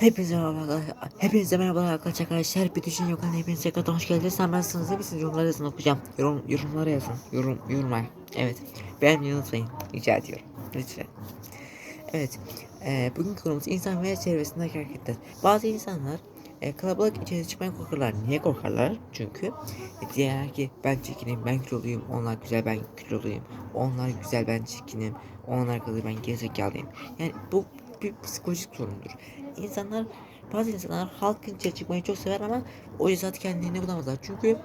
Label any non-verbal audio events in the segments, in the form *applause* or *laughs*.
Hepinize merhaba Hepinize merhaba arkadaşlar. Bir düşün yok. Hepinize tekrar hoş geldiniz. Sen nasılsınız? Hepiniz yorumları yazın okuyacağım. Yorum, yorumlara yazın. Yorum, yorumlar. Evet. Beğenmeyi unutmayın. Rica ediyorum. Lütfen. Evet. E, bugünkü konumuz insan ve çevresindeki hareketler. Bazı insanlar e, kalabalık içeri çıkmaya korkarlar. Niye korkarlar? Çünkü e, diğer ki ben çirkinim, ben kiloluyum, onlar güzel, ben kiloluyum. Onlar güzel, ben çirkinim. Onlar kalır, ben gerizekalıyım. Yani bu bir psikolojik sorundur. İnsanlar bazı insanlar halkın içeri çıkmayı çok sever ama o yüzden kendilerini bulamazlar. Çünkü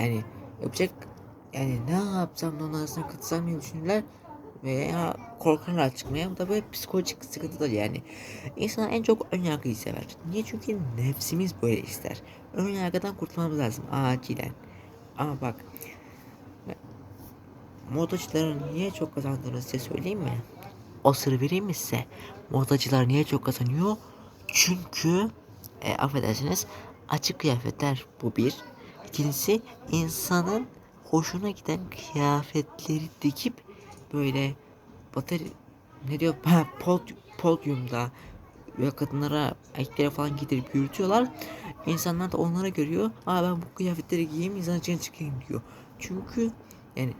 yani yapacak yani ne yapsam da onun arasına katılsam diye düşünürler veya korkarlar çıkmaya. Bu da böyle psikolojik sıkıntıdır yani. İnsanlar en çok ön yargıyı sever. Niye? Çünkü nefsimiz böyle ister. Ön yargıdan kurtulmamız lazım acilen. Ama bak modacıların niye çok kazandığını size söyleyeyim mi? O sır vereyim mi size? Modacılar niye çok kazanıyor? Çünkü e, affedersiniz açık kıyafetler bu bir. İkincisi insanın hoşuna giden kıyafetleri dikip böyle bateri ne diyor ha, *laughs* pod, podyumda ve kadınlara erkeklere falan giydirip yürütüyorlar. İnsanlar da onlara görüyor. Aa ben bu kıyafetleri giyeyim insan için çıkayım diyor. Çünkü yani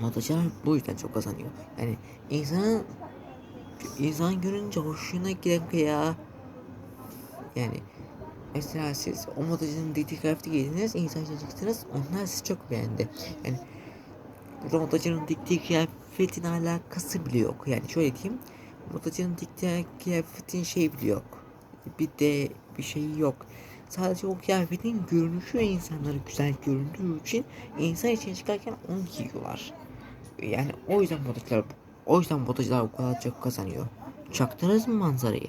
modacılar bu yüzden çok kazanıyor. Yani insanın insan görünce hoşuna giden ya yani mesela siz o modacının dediği kıyafeti giydiniz insan çıktınız onlar sizi çok beğendi. Yani modacının diktiği kıyafetin alakası bile yok. Yani şöyle diyeyim. Modacının diktiği kıyafetin şey bile yok. Bir de bir şey yok. Sadece o kıyafetin görünüşü insanları güzel göründüğü için insan için çıkarken onu giyiyorlar. Yani o yüzden modacılar o yüzden modacılar bu kadar çok kazanıyor. Çaktınız mı manzarayı?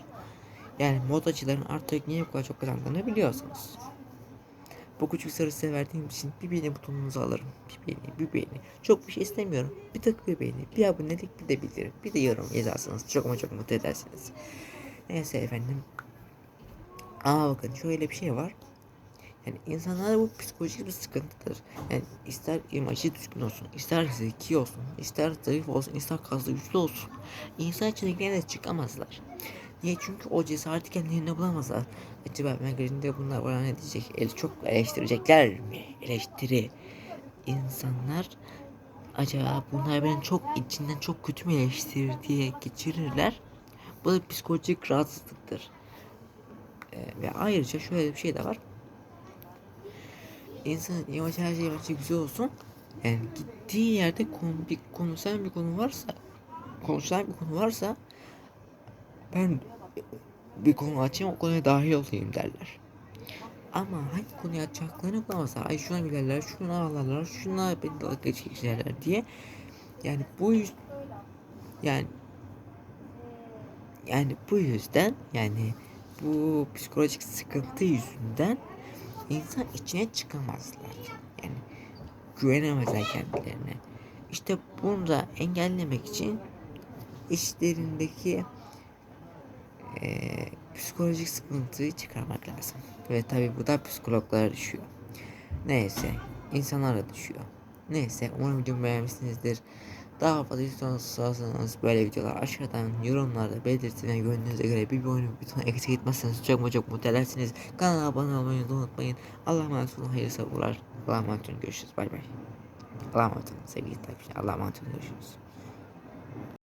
Yani modacıların artık niye bu kadar çok kazandığını biliyorsunuz. Bu küçük sarı size verdiğim için bir beğeni butonunuzu alırım. Bir beğeni, bir beğeni. Çok bir şey istemiyorum. Bir tık bir beğeni, bir abonelik, bir de bildirim. Bir de yorum yazarsınız. Çok ama çok mutlu edersiniz. Neyse efendim. Aa bakın şöyle bir şey var. Yani insanlarda bu psikolojik bir sıkıntıdır. Yani ister imajı düzgün olsun, ister zeki olsun, ister zayıf olsun, ister kaslı güçlü olsun. İnsan içindekilerine çıkamazlar. Niye? Çünkü o cesareti kendilerine bulamazlar. Acaba magazinde bunlar bana ne diyecek? El çok eleştirecekler mi? Eleştiri. İnsanlar acaba bunlar beni çok içinden çok kötü mü eleştirir diye geçirirler. Bu da psikolojik rahatsızlıktır. Ee, ve ayrıca şöyle bir şey de var insanın yavaş her şey yavaş güzel olsun. Yani gittiği yerde konu, bir konuşan bir konu varsa konuşulan bir konu varsa ben bir konu açayım o konuya dahil olayım derler. Ama hangi konuyu açacaklarını bulamazlar. Ay şuna gülerler, şuna ağlarlar, şuna beni dalga geçecekler diye. Yani bu yani yani bu yüzden yani bu psikolojik sıkıntı yüzünden insan içine çıkamazlar. Yani güvenemezler kendilerine. İşte bunu da engellemek için işlerindeki e, psikolojik sıkıntıyı çıkarmak lazım. Ve tabi bu da psikologlara düşüyor. Neyse insanlara düşüyor. Neyse umarım videomu beğenmişsinizdir. Daha fazla istiyorsanız böyle videolar aşağıdan yorumlarda belirtin ve göre bir oyunu butonu eksik etmezseniz çok çok mutlu edersiniz. Kanala abone olmayı unutmayın. Allah'a emanet olun. Hayırlı sabırlar. Allah'a emanet olun. Görüşürüz. Bay bay. Allah'a emanet olun sevgili takipçiler. Allah'a emanet olun. Görüşürüz.